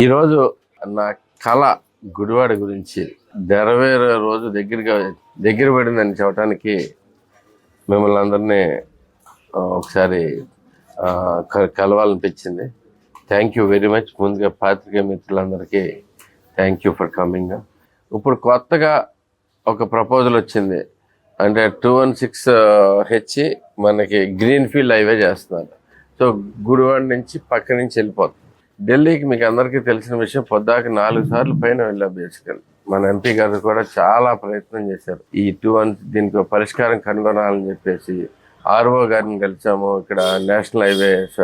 ఈరోజు నా కళ గుడివాడ గురించి నెరవేరే రోజు దగ్గరగా దగ్గర పడిందని చెప్పడానికి మిమ్మల్ని అందరినీ ఒకసారి క- కలవాలనిపించింది థ్యాంక్ యూ వెరీ మచ్ ముందుగా పాత్రిక మిత్రులందరికీ థ్యాంక్ యూ ఫర్ కమింగ్ ఇప్పుడు కొత్తగా ఒక ప్రపోజల్ వచ్చింది. అంటే టూ వన్ సిక్స్ హెచ్ మనకి గ్రీన్ ఫీల్డ్ హైవే చేస్తున్నారు. సో గుడివాడ నుంచి పక్క నుంచి వెళ్ళిపోతుంది ఢిల్లీకి మీకు అందరికీ తెలిసిన విషయం పొద్దాక నాలుగు సార్లు పైన వెళ్ళా బేసికల్. మన ఎంపీ గారు కూడా చాలా ప్రయత్నం చేశారు. ఈ టూ వన్ దీనికి పరిష్కారం కనుగొనాలని చెప్పేసి ఆర్ఓ గారిని కలిసాము ఇక్కడ నేషనల్ హైవేస్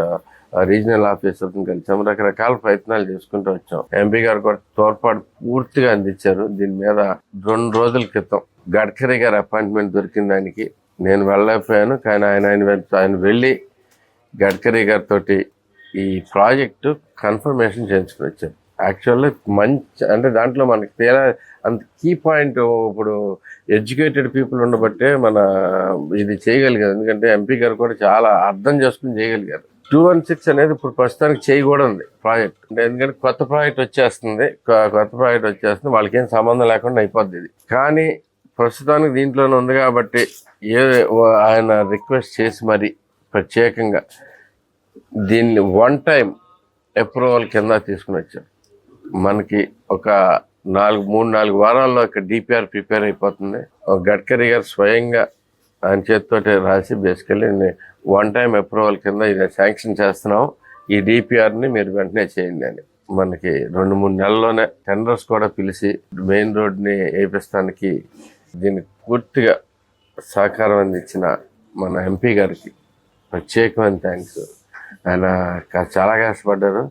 రీజనల్ ఆఫీసర్ని కలిసాము రకరకాల ప్రయత్నాలు చేసుకుంటూ వచ్చాం. ఎంపీ గారు కూడా తోడ్పాటు పూర్తిగా అందించారు. దీని మీద రెండు రోజుల క్రితం గడ్కరీ గారి అపాయింట్మెంట్ దొరికింది దానికి నేను వెళ్ళలేకపోయాను కానీ ఆయన ఆయన ఆయన వెళ్ళి గడ్కరీ గారితో ఈ ప్రాజెక్టు కన్ఫర్మేషన్ చేయించుకుని వచ్చారు యాక్చువల్గా మంచి అంటే దాంట్లో మనకి తేడా అంత కీ పాయింట్ ఇప్పుడు ఎడ్యుకేటెడ్ పీపుల్ ఉండబట్టే మన ఇది చేయగలిగారు. ఎందుకంటే ఎంపీ గారు కూడా చాలా అర్థం చేసుకుని చేయగలిగారు. టూ వన్ సిక్స్ అనేది ఇప్పుడు ప్రస్తుతానికి చేయకూడదు ప్రాజెక్ట్. అంటే ఎందుకంటే కొత్త ప్రాజెక్ట్ వచ్చేస్తుంది కొత్త ప్రాజెక్ట్ వచ్చేస్తుంది వాళ్ళకి ఏం సంబంధం లేకుండా అయిపోద్ది ఇది. కానీ ప్రస్తుతానికి దీంట్లోనే ఉంది కాబట్టి ఏ ఓ- ఆయన రిక్వెస్ట్ చేసి మరి ప్రత్యేకంగా దీన్ని వన్ టైం అప్రూవల్ కింద తీసుకుని వచ్చారు మనకి ఒక నాలుగు మూడు నాలుగు వారాల్లో ఇక్కడ డిపిఆర్ ప్రిపేర్ అయిపోతుంది. ఒక గడ్కరీ గారు స్వయంగా ఆయన చేతితోటి రాసి బేసికలీ వన్ టైం అప్రూవల్ కింద ఇది శాంక్షన్ చేస్తున్నాం. ఈ డిపిఆర్ని మీరు వెంటనే చేయండి అని. మనకి రెండు మూడు నెలల్లోనే టెండర్స్ కూడా పిలిచి మెయిన్ రోడ్ని వేపిస్తానికి దీనికి పూర్తిగా సహకారం అందించిన మన ఎంపీ గారికి ప్రత్యేకమైన థ్యాంక్స్ ఆయన చాలా కష్టపడ్డారు.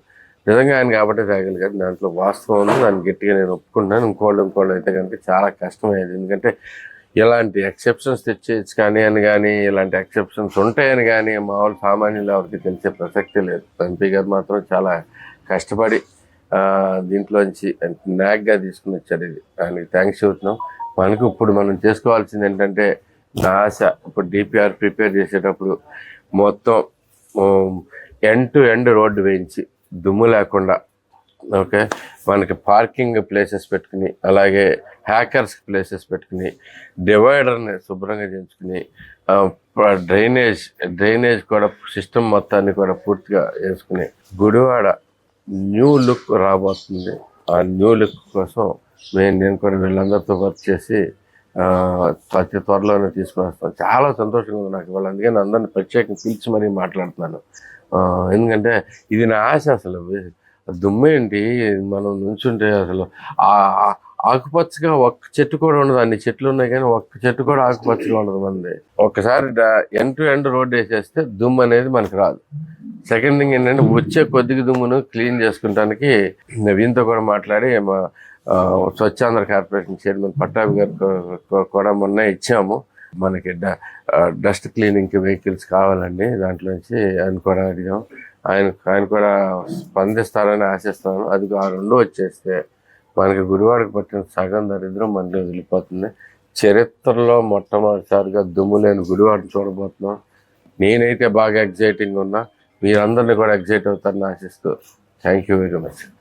నిజంగా ఆయన కాబట్టి తగ్గలిగారు దాంట్లో వాస్తవం ఉంది. దాన్ని గట్టిగా నేను ఒప్పుకుంటున్నాను. ఇంకోళ్ళు ఇంకోళ్ళు అయితే కనుక చాలా కష్టమైంది. ఎందుకంటే ఇలాంటి ఎక్సెప్షన్స్ తెచ్చేయచ్చు కానీ అని కానీ ఇలాంటి ఎక్సెప్షన్స్ ఉంటాయని కానీ మామూలు సామాన్యులు ఎవరికి తెలిసే ప్రసక్తి లేదు. ఎంపీ గారు మాత్రం చాలా కష్టపడి దీంట్లోంచి నాగ్గా తీసుకుని వచ్చారు ఇది. ఆయనకి థ్యాంక్స్ చెబుతున్నాం. మనకు ఇప్పుడు మనం చేసుకోవాల్సింది ఏంటంటే నా ఆశ ఇప్పుడు డిపిఆర్ ప్రిపేర్ చేసేటప్పుడు మొత్తం ఎండ్ టు ఎండ్ రోడ్డు వేయించి దుమ్ము లేకుండా ఓకే? మనకి పార్కింగ్ ప్లేసెస్ పెట్టుకుని అలాగే హ్యాకర్స్ ప్లేసెస్ పెట్టుకుని డివైడర్ని శుభ్రంగా చేయించుకుని డ్రైనేజ్ డ్రైనేజ్ కూడా సిస్టమ్ మొత్తాన్ని కూడా పూర్తిగా వేసుకుని గుడివాడ న్యూ లుక్ రాబోతుంది. ఆ న్యూ లుక్ కోసం మేము నేను కూడా వీళ్ళందరితో వర్క్ చేసి అతి త్వరలోనే తీసుకొని వస్తాను చాలా సంతోషంగా ఉంది నాకు వాళ్ళు అందుకని అందరిని ప్రత్యేకంగా పిలిచి మరీ మాట్లాడుతున్నాను. ఎందుకంటే ఇది నా ఆశ అసలు. దుమ్మేంటి మనం నుంచుంటే అసలు ఆకుపచ్చగా ఒక్క చెట్టు కూడా ఉండదు. అన్ని చెట్లు ఉన్నాయి కానీ ఒక్క చెట్టు కూడా ఆకుపచ్చగా ఉండదు మంది ఒక్కసారి ఎండ్ టు ఎండ్ రోడ్ వేసేస్తే దుమ్ము అనేది మనకు రాదు. సెకండ్ థింగ్ ఏంటంటే వచ్చే కొద్దిగా దుమ్మును క్లీన్ చేసుకుంటానికి నవీన్తో కూడా మాట్లాడి మా స్వచ్ఛాంధ్ర కార్పొరేషన్ చైర్మన్ పట్టాభి గారు కూడా మొన్న ఇచ్చాము. మనకి డ- డస్ట్ క్లీనింగ్కి వెహికల్స్ కావాలండి దాంట్లోంచి ఆయన కూడా అడిగాం. ఆయన ఆయన కూడా స్పందిస్తారని ఆశిస్తాను. అది ఆ రెండు వచ్చేస్తే మనకి గుడివాడకు పట్టిన సగం దరిద్రం మనలో వదిలిపోతుంది. చరిత్రలో మొట్టమొదటిసారిగా దుమ్ము లేని గుడివాడని చూడబోతున్నాం. నేనైతే బాగా ఎగ్జైటింగ్ ఉన్నా. మీరందరినీ కూడా ఎగ్జైట్ అవుతారని ఆశిస్తూ థ్యాంక్ యూ వెరీ మచ్